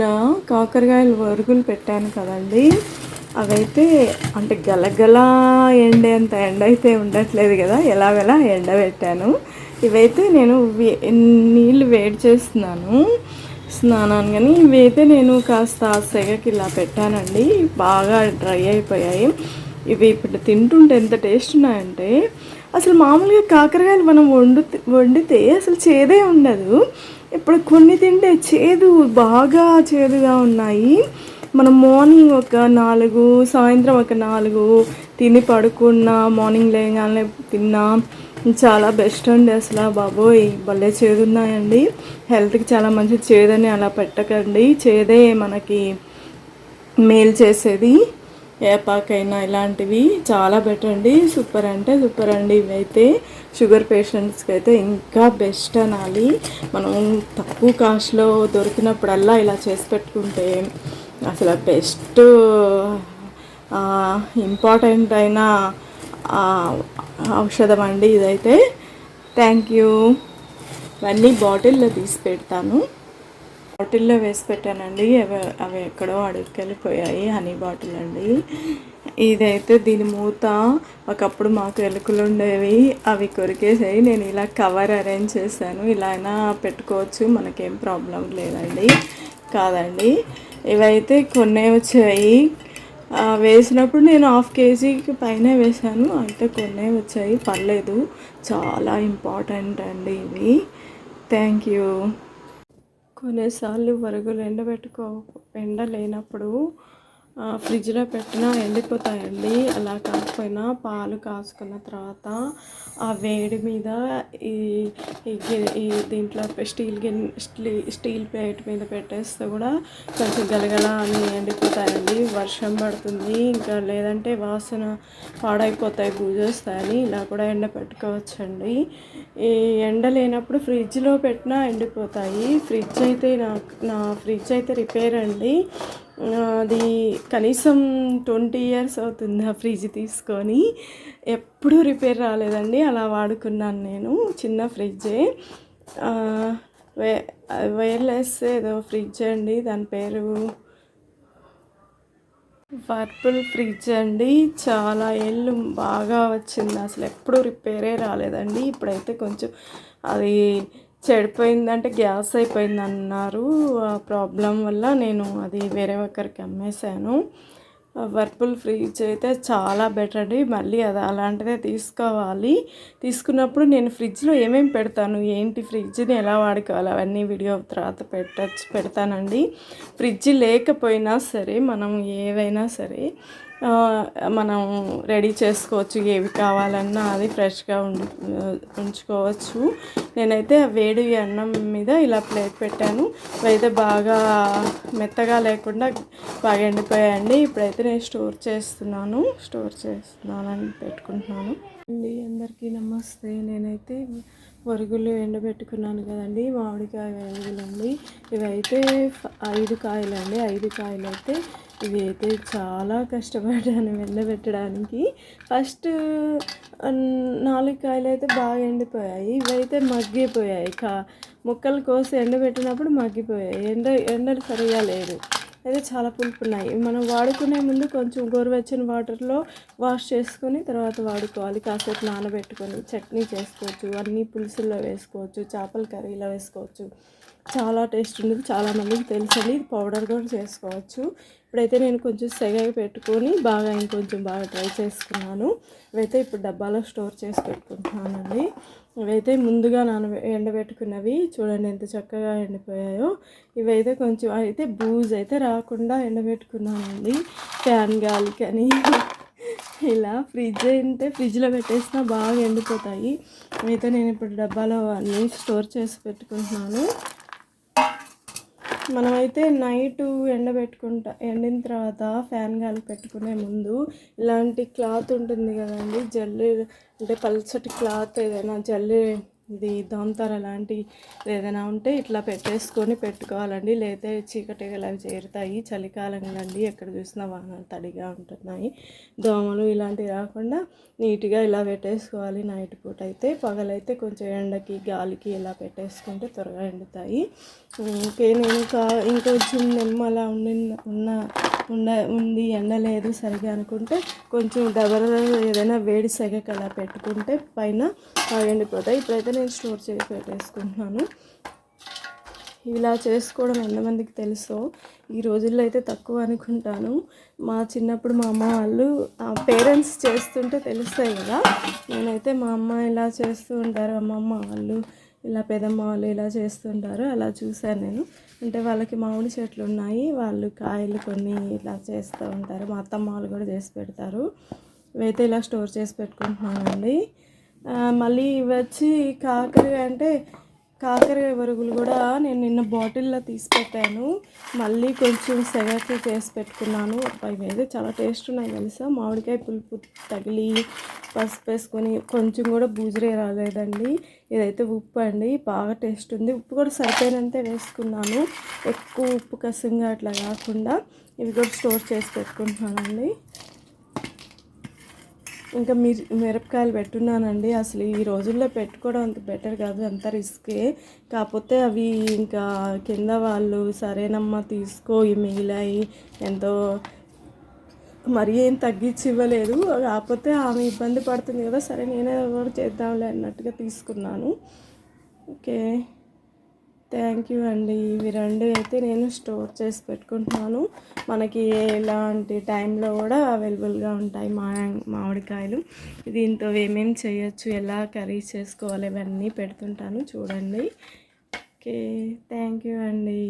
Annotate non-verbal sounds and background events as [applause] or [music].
నా కాకరకాయలు వరుగులు పెట్టాను కదండి. అవైతే అంటే గలగల ఎండేంత ఎండ అయితే ఉండట్లేదు కదా ఎలాగలా ఎండ పెట్టాను. ఇవైతే నేను నీళ్ళు వేడి చేస్తున్నాను. స్నానాన్ని కానీ ఇవైతే నేను కాస్త సెగకి ఇలా పెట్టానండి. బాగా డ్రై అయిపోయాయి. ఇవి ఇప్పుడు తింటుంటే ఎంత టేస్ట్ ఉన్నాయంటే అసలు మామూలుగా కాకరకాయలు మనం వండు వండితే అసలు చేదే ఉండదు. ఇప్పుడు కొన్ని తింటే చేదు బాగా చేదుగా ఉన్నాయి. మనం మార్నింగ్ ఒక నాలుగు సాయంత్రం ఒక నాలుగు తిని పడుకున్నా మార్నింగ్ లేగానే తిన్నా చాలా బెస్ట్ అండి అసలు బాబోయ్ భలే చేదున్నాయండి. హెల్త్కి చాలా మంచి చేదని అలా పెట్టకండి. చేదే మనకి మేలు చేసేది. ఏపాకైనా ఇలాంటివి చాలా బెటర్ అండి. సూపర్ అంటే సూపర్ అండి. ఇవైతే షుగర్ పేషెంట్స్కి అయితే ఇంకా బెస్ట్ అనాలి. మనం తక్కువ కాస్ట్లో దొరికినప్పుడల్లా ఇలా చేసి పెట్టుకుంటే అసలు బెస్ట్ ఇంపార్టెంట్ అయిన ఔషధం అండి ఇదైతే. థ్యాంక్ యూ ఇవన్నీ బాటిల్లో తీసి పెడతాను. బాటిల్లో వేసి పెట్టానండి. అవి అవి ఎక్కడో అడుగుకెళ్ళిపోయాయి హనీ బాటిల్ అండి. ఇదైతే దీని మూత. ఒకప్పుడు మాకు ఎలుకలు ఉండేవి. అవి కొరికేసాయి. నేను ఇలా కవర్ అరేంజ్ చేశాను. ఇలా అయినా పెట్టుకోవచ్చు. మనకేం ప్రాబ్లం లేదండి. కాదండి. ఇవైతే కొన్ని వచ్చాయి. వేసినప్పుడు నేను హాఫ్ కేజీకి పైన వేశాను. అయితే కొన్ని వచ్చాయి. పర్లేదు. చాలా ఇంపార్టెంట్ అండి ఇవి. Thank you. కొన్నిసార్లు వరుగులు ఎండబెట్టుకో ఎండ లేనప్పుడు ఫ్రిడ్జ్లో పెట్టినా ఎండిపోతాయండి. అలా కాకపోయినా పాలు కాసుకున్న తర్వాత ఆ వేడి మీద ఈ ఈ దీంట్లో స్టీల్ గిన్ స్టీల్ స్టీల్ ప్లేట్ మీద పెట్టేస్తే కూడా కొంచెం గలగల అని ఎండిపోతాయండి. వర్షం పడుతుంది. ఇంకా లేదంటే వాసన పాడైపోతాయి పూజేస్తాయని ఇలా కూడా ఎండ పెట్టుకోవచ్చండి. ఈ ఎండ లేనప్పుడు ఫ్రిడ్జ్లో పెట్టినా ఎండిపోతాయి. ఫ్రిడ్జ్ అయితే నా నా ఫ్రిడ్జ్ అయితే రిపేర్ అండి. అది కనీసం ట్వంటీ ఇయర్స్ అవుతుంది ఆ ఫ్రిడ్జ్ తీసుకొని. ఎప్పుడూ రిపేర్ రాలేదండి అలా వాడుకున్నాను నేను చిన్న ఫ్రిడ్జే. వే వైర్లెస్ ఏదో ఫ్రిడ్జ్ అండి దాని పేరు పర్పుల్ ఫ్రిడ్జ్ అండి. చాలా ఏళ్ళు బాగా వచ్చింది అసలు ఎప్పుడు రిపేరే రాలేదండి. ఇప్పుడైతే కొంచెం అది చెడిపోయిందంటే గ్యాస్ అయిపోయింది అన్నారు ఆ ప్రాబ్లం వల్ల నేను అది వేరే ఒకరికి అమ్మేశాను. వర్పుల్ ఫ్రిడ్జ్ అయితే చాలా బెటర్ అండి. మళ్ళీ అది అలాంటిదే తీసుకోవాలి. తీసుకున్నప్పుడు నేను ఫ్రిడ్జ్లో ఏమేమి పెడతాను? ఏంటి ఫ్రిడ్జ్ని ఎలా వాడుకోవాలి? అవన్నీ వీడియో తర్వాత పెట్టచ్చు పెడతానండి. ఫ్రిడ్జ్ లేకపోయినా సరే మనం ఏవైనా సరే మనం రెడీ చేసుకోవచ్చు ఏవి కావాలన్నా అది ఫ్రెష్గా ఉండి ఉంచుకోవచ్చు. నేనైతే వేడి అన్నం మీద ఇలా ప్లేట్ పెట్టాను. ఇవైతే బాగా మెత్తగా లేకుండా బాగా ఎండిపోయాయండి. ఇప్పుడైతే నేను స్టోర్ చేస్తున్నాను. స్టోర్ చేస్తున్నానని పెట్టుకుంటున్నాను. అండి అందరికీ నమస్తే. నేనైతే వరుగులు ఎండబెట్టుకున్నాను కదండి మామిడికాయ వరుగులండి ఇవైతే ఐదు కాయలండి ఐదు కాయలు అయితే ఇవి అయితే చాలా కష్టపడ్డాను ఎండబెట్టడానికి. ఫస్ట్ నాలుగు కాయలు అయితే బాగా ఎండిపోయాయి. ఇవైతే మగ్గిపోయాయి. కా ముక్కలు కోసి ఎండబెట్టినప్పుడు మగ్గిపోయాయి. ఎండ ఎండలు సరిగా లేదు అయితే చాలా పులుపు ఉన్నాయి మనం వాడుకునే ముందు కొంచెం గోరువెచ్చని వాటర్లో వాష్ చేసుకొని తర్వాత వాడుకోవాలి. కాసేపు నానబెట్టుకొని చట్నీ చేసుకోవచ్చు అన్నీ పులుసుల్లో వేసుకోవచ్చు చేపల కర్రీలో వేసుకోవచ్చు. చాలా టేస్ట్ ఉండదు చాలా మందికి తెలుసండి. ఇది పౌడర్ కూడా చేసుకోవచ్చు. ఇప్పుడైతే నేను కొంచెం సెగ పెట్టుకొని బాగా ఇంకొంచెం బాగా ట్రై చేసుకున్నాను. ఇవైతే ఇప్పుడు డబ్బాలో స్టోర్ చేసి పెట్టుకుంటున్నానండి. ఇవైతే ముందుగా నాన ఎండబెట్టుకున్నవి చూడండి ఎంత చక్కగా ఎండిపోయాయో. ఇవైతే కొంచెం అయితే బూజ్ అయితే రాకుండా ఎండబెట్టుకున్నానండి. ఫ్యాన్ గాలికని [laughs] ఇలా ఫ్రిడ్జ్ అంటే ఫ్రిడ్జ్లో పెట్టేసినా బాగా ఎండిపోతాయి. అయితే నేను ఇప్పుడు డబ్బాలో అన్నీ స్టోర్ చేసి పెట్టుకుంటున్నాను. మనమైతే నైట్ ఎండబెట్టుకుంటా ఎండిన తర్వాత ఫ్యాన్ గాలి పెట్టుకునే ముందు ఇలాంటి క్లాత్ ఉంటుంది కదండి జల్లి అంటే పల్చటి క్లాత్ ఏదైనా జల్లి ఇది దోమతర లాంటి ఏదైనా ఉంటే ఇట్లా పెట్టేసుకొని పెట్టుకోవాలండి. లేతే చీకటిగా అవి చేరుతాయి. చలికాలం కదండి ఎక్కడ చూసినా వాహనాలు తడిగా ఉంటున్నాయి. దోమలు ఇలాంటివి రాకుండా నీట్గా ఇలా పెట్టేసుకోవాలి. నైట్ పూట అయితే పగలైతే కొంచెం ఎండకి గాలికి ఇలా పెట్టేసుకుంటే త్వరగా ఎండుతాయి. ఓకే నేను ఇంకా ఇంకొంచెం నిమ్మల ఉండి ఉన్న ఉండ ఉంది ఎండ లేదు సరిగా అనుకుంటే కొంచెం డబల్ ఏదైనా వేడి సెగకి అలా పెట్టుకుంటే పైన ఎండిపోతాయి. ఇప్పుడైతే నేను స్టోర్ చేసి పెట్టేసుకుంటున్నాను. ఇలా చేసుకోవడం ఎంతమందికి తెలుసో ఈ రోజుల్లో అయితే తక్కువ అనుకుంటాను. మా చిన్నప్పుడు మా అమ్మ వాళ్ళు పేరెంట్స్ చేస్తుంటే తెలుస్తాయి కదా. నేనైతే మా అమ్మ ఇలా చేస్తూ ఉంటారు అమ్మమ్మ వాళ్ళు ఇలా పెదమ్మ వాళ్ళు ఇలా చేస్తుంటారు అలా చూశాను నేను. అంటే వాళ్ళకి మామిడి చెట్లు ఉన్నాయి. వాళ్ళు కాయలు కొన్ని ఇలా చేస్తూ ఉంటారు. మా అత్తమ్మ వాళ్ళు కూడా చేసి పెడతారు. ఇవైతే ఇలా స్టోర్ చేసి పెట్టుకుంటున్నానండి మళ్ళీ ఇవి వచ్చి కాకరకాయ అంటే కాకరకాయ వరుగులు కూడా నేను నిన్న బాటిల్లో తీసి పెట్టాను. మళ్ళీ కొంచెం సెగకి చేసి పెట్టుకున్నాను. అవి అయితే చాలా టేస్ట్ ఉన్నాయి తెలుసా? మామిడికాయ పులుపు తగిలి పసుపు వేసుకొని కొంచెం కూడా బూజరే రాలేదండి. ఇదైతే ఉప్పు అండి. బాగా టేస్ట్ ఉంది. ఉప్పు కూడా సరిపోయినంతే వేసుకున్నాను. ఎక్కువ ఉప్పు కసింగా అట్లా కాకుండా ఇవి కూడా స్టోర్ చేసి పెట్టుకుంటున్నానండి. ఇంకా మిర్ మిరపకాయలు పెట్టున్నానండి. అసలు ఈ రోజుల్లో పెట్టుకోవడం అంత బెటర్ కాదు అంత రిస్కే. కాకపోతే అవి ఇంకా కింద వాళ్ళు సరేనమ్మా తీసుకో ఇవి మిగిలాయి ఎంతో మరీ ఏం తగ్గించి ఇవ్వలేదు. కాకపోతే ఆమె ఇబ్బంది పడుతుంది కదా సరే నేనే కూడా చేద్దాంలే అన్నట్టుగా తీసుకున్నాను. ఓకే. థ్యాంక్ యూ అండి. ఇవి రెండు అయితే నేను స్టోర్ చేసి పెట్టుకుంటున్నాను. మనకి ఎలాంటి టైంలో కూడా అవైలబుల్గా ఉంటాయి మా మామిడికాయలు. దీంతో ఏమేమి చేయొచ్చు ఎలా కర్రీ చేసుకోవాలి ఇవన్నీ పెడుతుంటాను. చూడండి. ఓకే థ్యాంక్ యూ అండి.